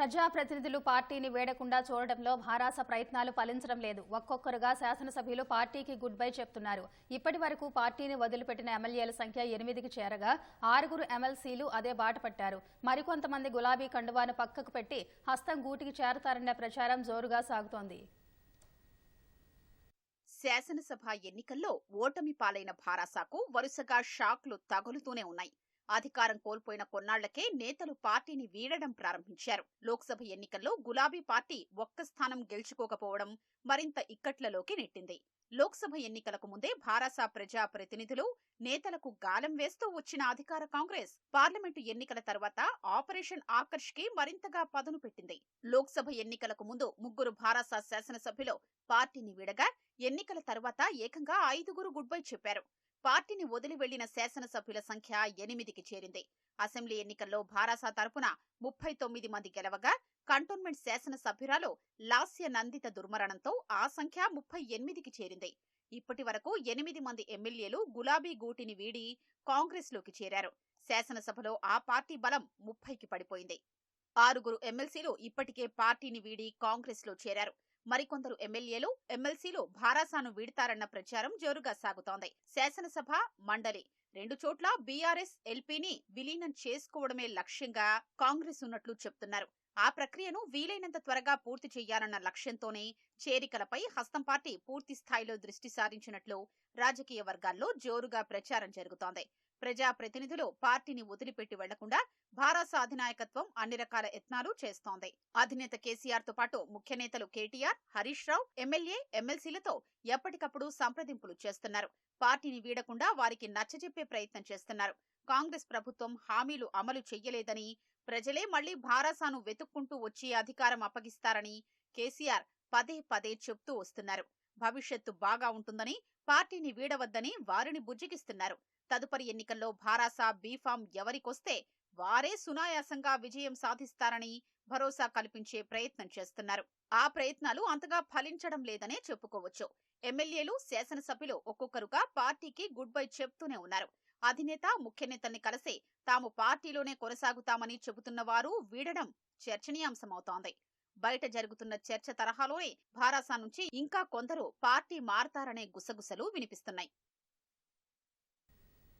ప్రజాప్రతినిధులు పార్టీని వేడకుండా చూడడంలో భారాస ప్రయత్నాలు ఫలించడం లేదు. ఒక్కొక్కరుగా శాసనసభ్యులు పార్టీకి గుడ్ బై చెప్తున్నారు. ఇప్పటి వరకు పార్టీని వదిలిపెట్టిన ఎమ్మెల్యేల సంఖ్య ఎనిమిదికి చేరగా ఆరుగురు ఎమ్మెల్సీలు అదే బాట పట్టారు. మరికొంతమంది గులాబీ కండువాను పక్కకు పెట్టి హస్తం గూటికి చేరతారన్న ప్రచారం జోరుగా సాగుతోంది. శాసనసభ ఎన్నికల్లో ఓటమి పాలైన భారాసాకు వరుసగా షాక్లు తగులుతూనే ఉన్నాయి. అధికారం కోల్పోయిన కొన్నాళ్ళకే నేతలు పార్టీని వీడడం ప్రారంభించారు. లోక్సభ ఎన్నికల్లో గులాబీ పార్టీ ఒక్క స్థానం గెలుచుకోకపోవడం మరింత ఇక్కట్లలోకి నెట్టింది. లోక్సభ ఎన్నికలకు ముందే భారాసా ప్రజా ప్రతినిధులు నేతలకు గాలం వేస్తూ వచ్చిన అధికార కాంగ్రెస్ పార్లమెంటు ఎన్నికల తర్వాత ఆపరేషన్ ఆకర్ష్కి మరింతగా పదును పెట్టింది. లోక్సభ ఎన్నికలకు ముందు ముగ్గురు భారాసా శాసనసభ్యులు పార్టీని వీడగా ఎన్నికల తర్వాత ఏకంగా ఐదుగురు గుడ్ బై చెప్పారు. పార్టీని వదిలి వెళ్ళిన శాసనసభ్యుల సంఖ్య ఎనిమిదికి చేరింది. అసెంబ్లీ ఎన్నికల్లో భారాసా తరపున ముప్పై తొమ్మిది మంది గెలవగా కంటోన్మెంట్ శాసనసభ్యురాలు లాస్య నందిత దుర్మరణంతో ఆ సంఖ్య ముప్పై ఎనిమిదికి చేరింది. ఇప్పటి వరకు ఎనిమిది మంది ఎమ్మెల్యేలు గులాబీ గూటిని వీడి కాంగ్రెస్లోకి చేరారు. శాసనసభలో ఆ పార్టీ బలం ముప్పైకి పడిపోయింది. ఆరుగురు ఎమ్మెల్సీలు ఇప్పటికే పార్టీని వీడి కాంగ్రెస్లో చేరారు. మరికొందరు ఎమ్మెల్యేలు ఎమ్మెల్సీలు భారాసాను వీడతారన్న ప్రచారం జోరుగా సాగుతోంది. శాసనసభ మండలి రెండు చోట్ల బీఆర్ఎస్ ఎల్పీని విలీనం చేసుకోవడమే లక్ష్యంగా కాంగ్రెస్ ఉన్నట్లు చెప్తున్నారు. ఆ ప్రక్రియను వీలైనంత త్వరగా పూర్తి చేయాలన్న లక్ష్యంతోనే చేరికలపై హస్తం పార్టీ పూర్తి స్థాయిలో దృష్టి సారించినట్లు రాజకీయ వర్గాల్లో జోరుగా ప్రచారం జరుగుతోంది. ప్రజా ప్రతినిధులు పార్టీని వదిలిపెట్టి వెళ్ళకుండా భారత అధినాయకత్వం అన్ని రకాల యత్నాలు చేస్తోంది. అధినేత కేసీఆర్తో పాటు ముఖ్య నేతలు కేటీఆర్ హరీష్ రావు ఎమ్మెల్యే ఎమ్మెల్సీలతో ఎప్పటికప్పుడు సంప్రదింపులు చేస్తున్నారు. పార్టీని వీడకుండా వారికి నచ్చజెప్పే ప్రయత్నం చేస్తున్నారు. కాంగ్రెస్ ప్రభుత్వం హామీలు అమలు చెయ్యలేదని ప్రజలే మళ్ళీ భారాసాను వెతుక్కుంటూ వచ్చి అధికారం అప్పగిస్తారని కేసీఆర్ పదే పదే చెప్తూ వస్తున్నారు. భవిష్యత్తు బాగా ఉంటుందని పార్టీని వీడవద్దని వారిని బుజ్జిగిస్తున్నారు. తదుపరి ఎన్నికల్లో భారాసా బీఫామ్ ఎవరికొస్తే వారే సునాయాసంగా విజయం సాధిస్తారని భరోసా కల్పించే ప్రయత్నం చేస్తున్నారు. ఆ ప్రయత్నాలు అంతగా ఫలించడం లేదనే చెప్పుకోవచ్చు. ఎమ్మెల్యేలు శాసనసభ్యులు ఒక్కొక్కరుగా పార్టీకి గుడ్ బై చెప్తూనే ఉన్నారు. అధినేత ముఖ్యనేతల్ని కలిసి తాము పార్టీలోనే కొనసాగుతామని చెబుతున్న వారు వీడడం చర్చనీయాంశమవుతోంది. బయట జరుగుతున్న చర్చ తరహాలోనే భారాసా నుంచి ఇంకా కొందరు పార్టీ మారతారనే గుసగుసలు వినిపిస్తున్నాయి.